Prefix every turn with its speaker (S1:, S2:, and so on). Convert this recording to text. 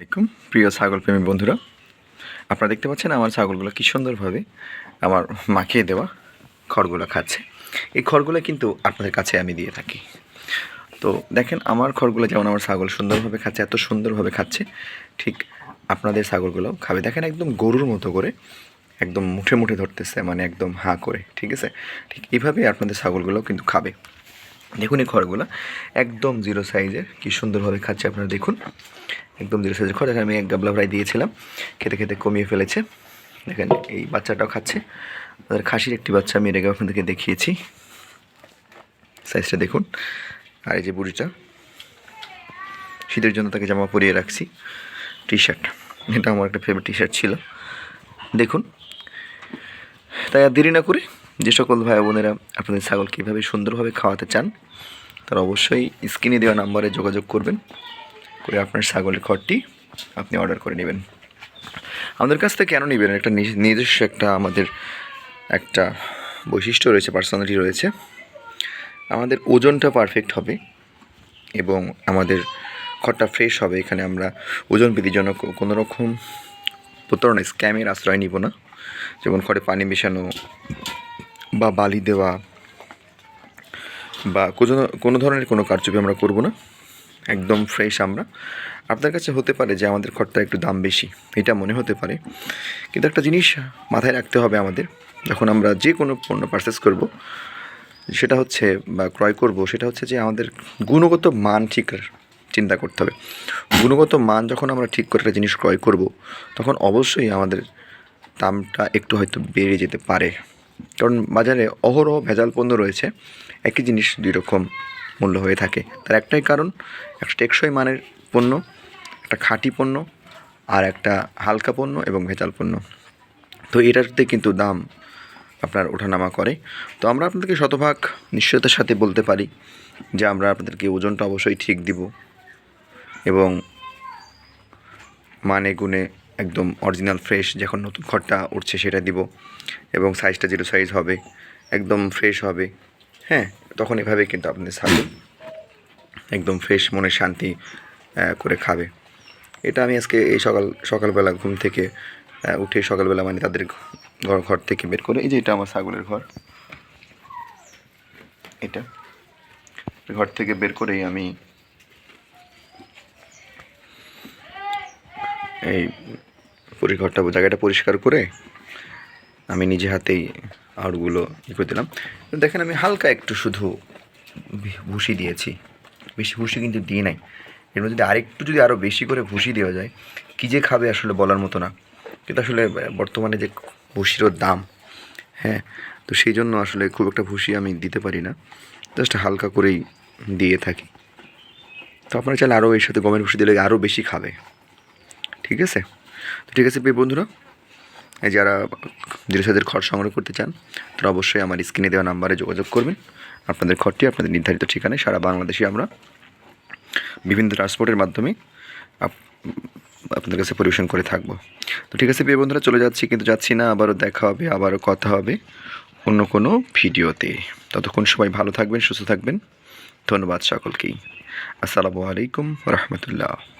S1: আলাইকুম। প্রিয় ছাগল প্রেমী বন্ধুরা, আপনারা দেখতে পাচ্ছেন আমার ছাগলগুলো কী সুন্দরভাবে আমার মাখিয়ে দেওয়া খড়গুলো খাচ্ছে। এই খড়গুলো কিন্তু আপনাদের কাছে আমি দিয়ে থাকি। তো দেখেন, আমার খড়গুলো যেমন আমার ছাগল সুন্দরভাবে খাচ্ছে, এত সুন্দরভাবে খাচ্ছে, ঠিক আপনাদের ছাগলগুলো খাবে। দেখেন, একদম গরুর মতো করে, একদম মুঠে মুঠে ধরতেছে মানে একদম হাঁ করে, ঠিক আছে? ঠিক এইভাবেই আপনাদের ছাগলগুলো কিন্তু খাবে। দেখুন এই খড়গুলো। একদম জিরো সাইজের। কি সুন্দরভাবে খাচ্ছে আপনারা দেখুন। একদম জিরো সাইজের খড়। আমি এক গাবলা ফ্রাই দিয়েছিলাম। খেতে খেতে কমিয়ে ফেলেছে। দেখেন, এই বাচ্চাটাও খাচ্ছে। তাদের খাসির একটি বাচ্চা, আমি আগে আপনাদেরকে দেখিয়েছি। সাইজটা দেখুন। আর এই যে বুড়িটা, শীতের জন্য তাকে জামা পরিয়ে রাখছি। টি শার্ট এটা আমার একটা ফেভারিট টি শার্ট ছিল। দেখুন। তাই আর দেরি না করে যে সকল ভাই বোনেরা আপনাদের ছাগল কীভাবে সুন্দরভাবে খাওয়াতে চান, তারা অবশ্যই স্ক্রিনে দেওয়া নাম্বারে যোগাযোগ করবেন, করে আপনার ছাগলের খড়টি আপনি অর্ডার করে নেবেন। আমাদের কাছ থেকে কেন নেবেন? একটা নিজ- নিজস্ব একটা আমাদের একটা বৈশিষ্ট্য রয়েছে পার্সোনালিটি রয়েছে। আমাদের ওজনটা পারফেক্ট হবে এবং আমাদের খড়টা ফ্রেশ হবে। এখানে আমরা ওজন বৃদ্ধির জন্য কোনো রকম প্রতারণা স্ক্যামের আশ্রয় নিব না। যেমন খড়ে পানি মেশানো বা বালি দেওয়া বা কোনো ধরনের, কোনো কারচুপি আমরা করব না। একদম ফ্রেশ আমরা। আপনার কাছে হতে পারে যে আমাদের খড়টা একটু দাম বেশি, এটা মনে হতে পারে। কিন্তু একটা জিনিস মাথায় রাখতে হবে আমাদের, যখন আমরা যে কোনো পণ্য পারচেস করব, সেটা হচ্ছে বা ক্রয় করব, সেটা হচ্ছে যে আমাদের গুণগত মান ঠিক চিন্তা করতে হবে। গুণগত মান যখন আমরা ঠিক করে একটা জিনিস ক্রয় করব, তখন অবশ্যই আমাদের দামটা একটু হয়তো বেড়ে যেতে পারে। কারণ বাজারে অহরহ ভেজাল পণ্য রয়েছে। একই জিনিস দুই রকম মূল্য হয়ে থাকে। তার একটাই কারণ, একটা টেকসই মানের পণ্য, একটা খাঁটি পণ্য আর একটা হালকা পণ্য এবং ভেজাল পণ্য। তো এটাতে কিন্তু দাম আপনার ওঠানামা করে। তো আমরা আপনাদেরকে শতভাগ নিশ্চয়তার সাথে বলতে পারি যে আমরা আপনাদেরকে ওজনটা অবশ্যই ঠিক দিব এবং মানে গুণে একদম অরিজিনাল ফ্রেশ যখন নতুন খড়টা উঠছে সেটা দিব এবং সাইজটা জিরো সাইজ হবে, একদম ফ্রেশ হবে। হ্যাঁ তখন এভাবে কিন্তু আপনাদের ছাগল একদম ফ্রেশ মনে শান্তি করে খাবে। এটা আমি আজকে এই সকাল, সকালবেলা ঘুম থেকে উঠে সকালবেলা মানে তাদের ঘর ঘর থেকে বের করে, এই যে এটা আমার ছাগলের ঘর। এটা। ঘর থেকে বের করেই আমি এই ঘরটা জায়গাটা পরিষ্কার করে আমি নিজে হাতেই আউটগুলো ই করে দিলাম। দেখেন আমি হালকা একটু শুধু ভি- ভুসি দিয়েছি। বেশি ভুসি কিন্তু দিই নাই। এর মধ্যে যদি আরেকটু যদি আরও বেশি করে ভুসি দেওয়া যায়, কী যে খাবে আসলে বলার মতো না। কিন্তু আসলে বর্তমানে যে ভুসিরও দাম হ্যাঁ তো সেই জন্য আসলে খুব একটা ভুসি আমি দিতে পারি না। জাস্ট হালকা করেই দিয়ে থাকি। তো আপনারা চাইলে আরও এর সাথে গমের ভুসি দিলে আরও বেশি খাবে। ঠিক আছে? তো ঠিক আছে প্রিয় বন্ধুরা, এই যারা দৃশ্যদের খড় সংগ্রহ করতে চান, তারা অবশ্যই আমার স্ক্রিনে দেওয়া নাম্বারে যোগাযোগ করবেন। আপনাদের খড়টি আপনাদের নির্ধারিত ঠিকানায়, সারা বাংলাদেশে আমরা বিভিন্ন ট্রান্সপোর্টের মাধ্যমে আপ- আপনাদের কাছে পরিবেশন করে থাকব। তো ঠিক আছে প্রিয় বন্ধুরা, চলে যাচ্ছি, কিন্তু যাচ্ছি না, আবারও দেখা হবে, আবারও কথা হবে অন্য কোনো ভিডিওতে। ততক্ষণ সবাই ভালো থাকবেন, সুস্থ থাকবেন। ধন্যবাদ সকলকেই। আসসালামু আলাইকুম রহমতুল্লাহ।